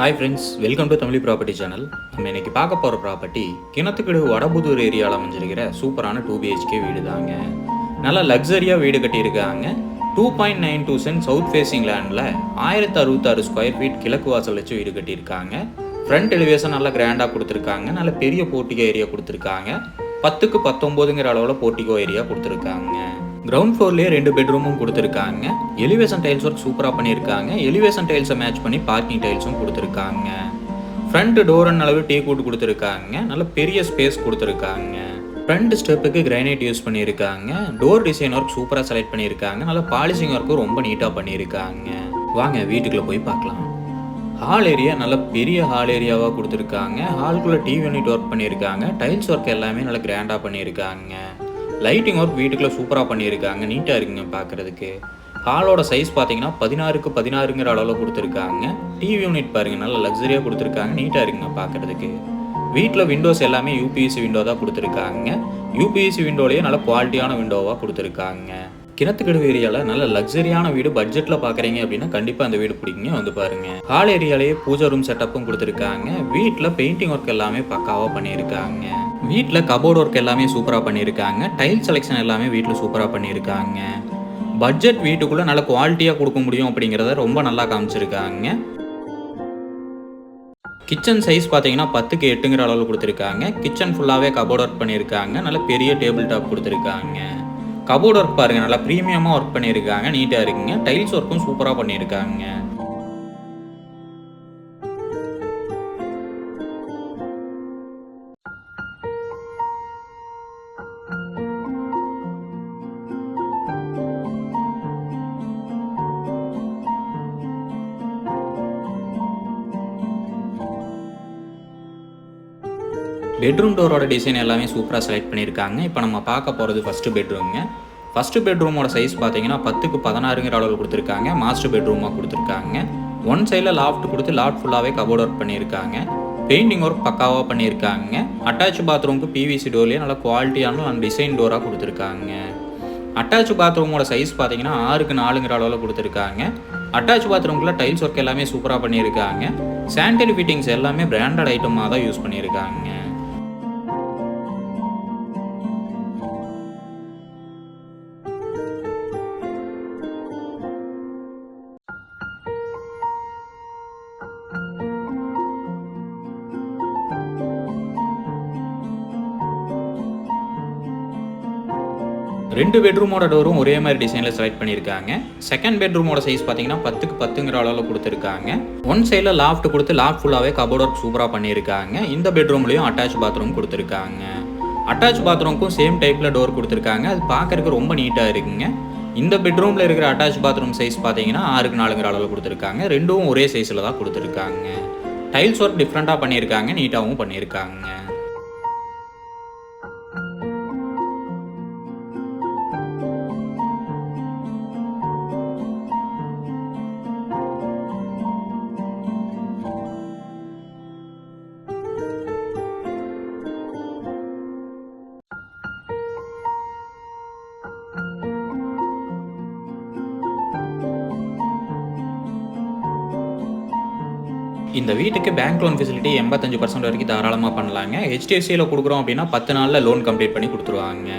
Hi friends welcome to Tamil property channel நம்ம இன்னைக்கு பார்க்க போகிற ப்ராப்பர்ட்டி கிணத்துக்கிடு வடபுதூர் ஏரியாவில் அமைஞ்சிருக்கிற சூப்பரான டூ பிஹெச்கே வீடு தாங்க நல்லா லக்ஸரியாக வீடு கட்டியிருக்காங்க. Two point nine two cent south facing லேண்டில் ஆயிரத்தி அறுபத்தாறு ஸ்கொயர் ஃபீட் கிழக்கு வாசல் வச்சு வீடு கட்டியிருக்காங்க. ஃப்ரண்ட் எலிவேஷன் நல்லா கிராண்டாக கொடுத்துருக்காங்க. நல்ல பெரிய போர்ட்டிகோ ஏரியா கொடுத்துருக்காங்க. பத்துக்கு பத்தொம்போதுங்கிற அளவில் போர்ட்டிகோ ஏரியா கொடுத்துருக்காங்க. கிரவுண்ட் ஃப்ளோர்லேயே ரெண்டு பெட்ரூமும் கொடுத்துருக்காங்க. எலிவேஷன் டைல்ஸ் ஒர்க் சூப்பராக பண்ணியிருக்காங்க. எலிவேஷன் டைல்ஸை மேட்ச் பண்ணி பார்க்கிங் டைல்ஸும் கொடுத்துருக்காங்க. ஃப்ரண்ட் டோரன் அளவு டீ கூட் கொடுத்துருக்காங்க. நல்ல பெரிய ஸ்பேஸ் கொடுத்துருக்காங்க. ஃப்ரண்ட் ஸ்டெப்புக்கு கிரைனைட் யூஸ் பண்ணியிருக்காங்க. டோர் டிசைன் ஒர்க் சூப்பராக செலக்ட் பண்ணியிருக்காங்க. நல்ல பாலிசிங் ஒர்க்கும் ரொம்ப நீட்டாக பண்ணியிருக்காங்க. வாங்க வீட்டுக்குள்ளே போய் பார்க்கலாம். ஹால் ஏரியா நல்ல பெரிய ஹால் ஏரியாவாக கொடுத்துருக்காங்க. ஹால்குள்ளே டிவி யூனிட் ஒர்க் பண்ணியிருக்காங்க. டைல்ஸ் ஒர்க் எல்லாமே நல்லா கிராண்டாக பண்ணியிருக்காங்க. லைட்டிங் ஒர்க் வீட்டுக்குள்ளே சூப்பராக பண்ணியிருக்காங்க. நீட்டாக இருக்குங்க பார்க்குறதுக்கு ஹாலோட சைஸ் பார்த்தீங்கன்னா பதினாறுக்கு பதினாறுங்கிற அளவில் கொடுத்துருக்காங்க. டிவி யூனிட் பாருங்கள் நல்ல லக்ஸரியாக கொடுத்துருக்காங்க. நீட்டாக இருக்குங்க பார்க்குறதுக்கு வீட்டில் விண்டோஸ் எல்லாமே யூபிஎஸ்சி விண்டோ தான் கொடுத்துருக்காங்க. யூபிஎஸ்சி விண்டோலேயே நல்ல குவாலிட்டியான விண்டோவாக கொடுத்துருக்காங்க. கிணத்துக்கடவு ஏரியாவில் நல்ல லக்ஸரியான வீடு பட்ஜெட்டில் பார்க்குறீங்க அப்படின்னா கண்டிப்பாக அந்த வீடு பிடிக்குங்க வந்து பாருங்க. ஹால் ஏரியாலேயே பூஜை ரூம் செட்டப்பும் கொடுத்துருக்காங்க. வீட்டில் பெயிண்டிங் ஒர்க் எல்லாமே பக்காவாக பண்ணியிருக்காங்க. வீட்டில் கபோர்ட் ஒர்க் எல்லாமே சூப்பராக பண்ணியிருக்காங்க டைல் செலெக்ஷன் எல்லாமே வீட்டில் சூப்பராக பண்ணியிருக்காங்க பட்ஜெட் வீட்டுக்குள்ளே நல்ல குவாலிட்டியாக கொடுக்க முடியும் அப்படிங்கிறத ரொம்ப நல்லா காமிச்சிருக்காங்க. கிச்சன் சைஸ் பார்த்தீங்கன்னா பத்துக்கு எட்டுங்கிற அளவில் கொடுத்துருக்காங்க. கிச்சன் ஃபுல்லாகவே கபோர்ட் ஒர்க் பண்ணியிருக்காங்க நல்ல பெரிய டேபிள் டாப் கொடுத்துருக்காங்க. கபோர்ட் ஒர்க் பாருங்கள் நல்லா ப்ரீமியமாக ஒர்க் பண்ணியிருக்காங்க நீட்டாக இருக்குங்க. டைல்ஸ் ஒர்க்கும் சூப்பராக பண்ணியிருக்காங்க பெட்ரூம் டோரோட டிசைன் எல்லாமே சூப்பராக செலக்ட் பண்ணியிருக்காங்க. இப்போ நம்ம பார்க்க போகிறது ஃபஸ்ட்டு பெட்ரூம்ங்க ஃபஸ்ட்டு பெட்ரூமோட சைஸ் பார்த்தீங்கன்னா பத்துக்கு பதினாறுங்கிற அளவில் கொடுத்துருக்காங்க. மாஸ்டர் பெட்ரூமாக கொடுத்துருக்காங்க. ஒன் சைடில் லாஃப்ட் கொடுத்து லாஃப்ட் ஃபுல்லாகவே கபோர்ட் ஒர்க் பண்ணியிருக்காங்க. பெயிண்டிங் ஒர்க் பக்காவாக பண்ணியிருக்காங்க. அட்டாச் பாத்ரூமுக்கு பிவிசி டோர்லேயே நல்ல குவாலிட்டியான நல்ல டிசைன் டோராக கொடுத்துருக்காங்க. அட்டாச் பாத்ரூமோட சைஸ் பார்த்தீங்கன்னா ஆறுக்கு நாலுங்கிற அளவில் கொடுத்துருக்காங்க. அட்டாச் பாத்ரூம்குள்ளே டைல்ஸ் ஒர்க் எல்லாமே சூப்பராக பண்ணியிருக்காங்க. சானிட்டரி ஃபிட்டிங்ஸ் எல்லாமே பிராண்டட் ஐட்டமாக தான் யூஸ் பண்ணியிருக்காங்க. ரெண்டு பெட்ரூமோட டோரும் ஒரே மாதிரி டிசைனில் செலக்ட் பண்ணியிருக்காங்க. செகண்ட் பெட்ரூமோட சைஸ் பார்த்தீங்கன்னா பத்துக்கு பத்துங்கிற அளவில் கொடுத்துருக்காங்க. ஒன் சைடில் லாஃப்ட் கொடுத்து லாஃப்ட் ஃபுல்லாகவே கபோர்ட் ஒர்க் சூப்பராக பண்ணியிருக்காங்க. இந்த பெட்ரூம்லேயும் அட்டாச் பாத்ரூம் கொடுத்துருக்காங்க. அட்டாச் பாத்ரூமுக்கும் சேம் டைப்பில் டோர் கொடுத்துருக்காங்க. அது பார்க்கறதுக்கு ரொம்ப நீட்டாக இருக்குங்க. இந்த பெட்ரூமில் இருக்கிற அட்டாச் பாத்ரூம் சைஸ் பார்த்தீங்கன்னா ஆறுக்கு நாலுங்கிற அளவில் கொடுத்துருக்காங்க. ரெண்டும் ஒரே சைஸில் தான் கொடுத்துருக்காங்க. டைல்ஸ் ஒர்க் டிஃப்ரெண்ட்டாக பண்ணியிருக்காங்க நீட்டாகவும் பண்ணியிருக்காங்க. இந்த வீட்டுக்கு பேங்க் லோன் ஃபெசிலிட்டி எண்பத்தஞ்சு பர்சன்ட் வரைக்கும் தாராளமாக பண்ணலாங்க. ஹெச்டிஎஃப்சியில் கொடுக்குறோம் அப்படின்னா பத்து நாளில் லோன் கம்ப்ளீட் பண்ணி கொடுத்துருவாங்க.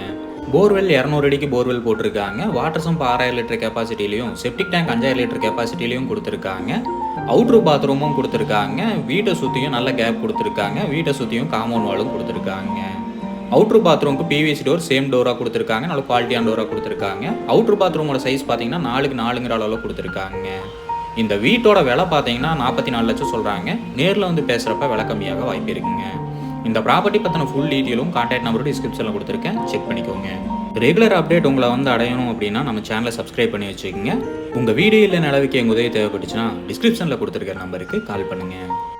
போர்வெல் இரநூறு அடிக்கு போர்வெல் போட்டிருக்காங்க. வாட்டர் சம்ப் ஆறாயிரம் லிட்டர் கெப்பாசிட்டிலையும் செப்டிக் டேங்க் அஞ்சாயிரம் லிட்டர் கெப்பாசிட்டிலையும் கொடுத்துருக்காங்க. அவுட்ரு பாத்ரூமும் கொடுத்துருக்காங்க. வீட்டை சுற்றியும் நல்ல கேப் கொடுத்துருக்காங்க. வீட்டை சுற்றியும் காம்பவுண்ட் வாலும் கொடுத்துருக்காங்க. அவுட்ரு பாத்ரூமுக்கு பிவிசி டோர் சேம் டோராக கொடுத்துருக்காங்க. நல்ல குவாலிட்டியான டோராக கொடுத்துருக்காங்க. அவுட்ரு பாத்ரூமோட சைஸ் பார்த்தீங்கன்னா நாலுக்கு நாலுங்கிற அளவில் கொடுத்துருக்காங்க. இந்த வீட்டோட விலை பார்த்தீங்கன்னா நாற்பத்தி நாலு லட்சம் சொல்கிறாங்க நேரில் வந்து பேசுகிறப்ப விலை கம்மியாக வாய்ப்பு இருக்குங்க. இந்த ப்ராப்பர்ட்டி பற்றின ஃபுல் டீட்டெயிலும் கான்டாக்ட் நம்பரும் டிஸ்கிரிப்ஷனில் கொடுத்துருக்கேன். செக் பண்ணிக்கோங்க. ரெகுலர் அப்டேட் உங்களை வந்து அடையணும் அப்படின்னா நம்ம சேனலை சப்ஸ்கிரைப் பண்ணி வச்சுக்கோங்க. உங்கள் வீடியோ இல்லை நிலவுக்கு எங்கள் உதவி தேவைப்பட்டுச்சுன்னா டிஸ்கிரிப்ஷனில் கொடுத்துருக்க நம்பருக்கு கால் பண்ணுங்கள்